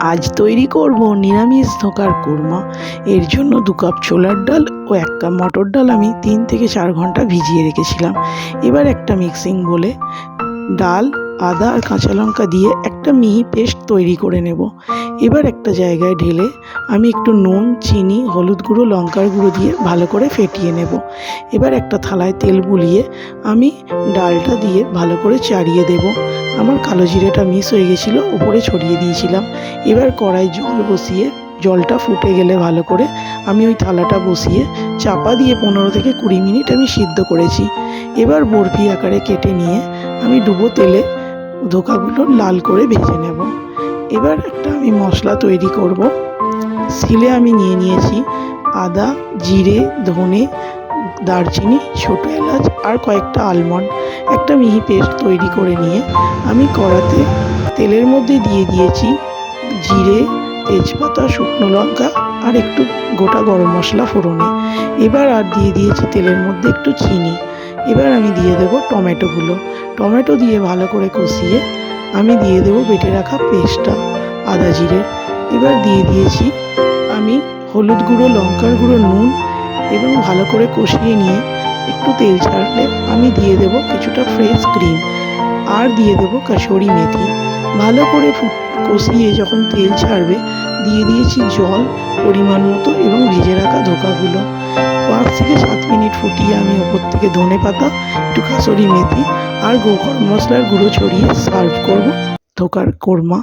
আজ তৈরি করব নিরামিষ ধোকার কোরমা। এর জন্য দু কাপ ছোলার ডাল ও এক কাপ মটর ডাল আমি তিন থেকে চার ঘণ্টা ভিজিয়ে রেখেছিলাম। এবার একটা মিক্সিং বলে ডাল আদা আর কাঁচা লঙ্কা দিয়ে একটা মিহি পেস্ট তৈরি করে নেব। এবার একটা জায়গায় ঢেলে আমি একটু নুন, চিনি, হলুদ গুঁড়ো, লঙ্কার গুঁড়ো দিয়ে ভালো করে ফেটিয়ে নেব। এবার একটা থালায় তেল বুলিয়ে আমি ডালটা দিয়ে ভালো করে চাড়িয়ে দেব। আমার কালো জিরেটা মিস হয়ে গেছিল, ওপরে ছড়িয়ে দিয়েছিলাম। এবার কড়াই জল বসিয়ে জলটা ফুটে গেলে ভালো করে আমি ওই থালাটা বসিয়ে চাপা দিয়ে পনেরো থেকে কুড়ি মিনিট আমি সিদ্ধ করেছি। এবার বরফি আকারে কেটে নিয়ে আমি ডুবো তেলে ধোকাগুলো লাল করে ভেজে নেব। এবার একটা আমি মশলা তৈরি করব। শিলে আমি নিয়ে নিয়েছি আদা, জিরে, ধনে, দারচিনি, ছোটো এলাচ আর কয়েকটা আলমন্ড একটা মিহি পেস্ট তৈরি করে নিয়ে আমি কড়াতে তেলের মধ্যে দিয়ে দিয়েছি জিরে, তেজপাতা, শুকনো লঙ্কা আর একটু গোটা গরম মশলা ফোড়নে। এবার আর দিয়ে দিয়েছি তেলের মধ্যে একটু চিনি। এবার আমি দিয়ে দেবো টমেটোগুলো। টমেটো দিয়ে ভালো করে কষিয়ে আমি দিয়ে দেবো বেটে রাখা পেস্টটা, আদা জিরের এবার দিয়ে দিয়েছি আমি হলুদ গুঁড়ো, লঙ্কার গুঁড়ো, নুন এবং ভালো করে কষিয়ে নিয়ে একটু তেল ছাড়লে আমি দিয়ে দেব কিছুটা ফ্রেশ ক্রিম আর দিয়ে দেব কাসুরি মেথি। ভালো করে কষিয়ে যখন তেল ছাড়বে, দিয়ে দিয়েছি জল, পরিমাণ মতো এবং ভেজে রাখা ধোকাগুলো। পাঁচ থেকে সাত মিনিট ফুটিয়ে আমি ওপর থেকে ধনে পাতা, একটু কাসুরি মেথি আর গরম মশলার গুঁড়ো ছড়িয়ে সার্ভ করব। ধোকার কোরমা।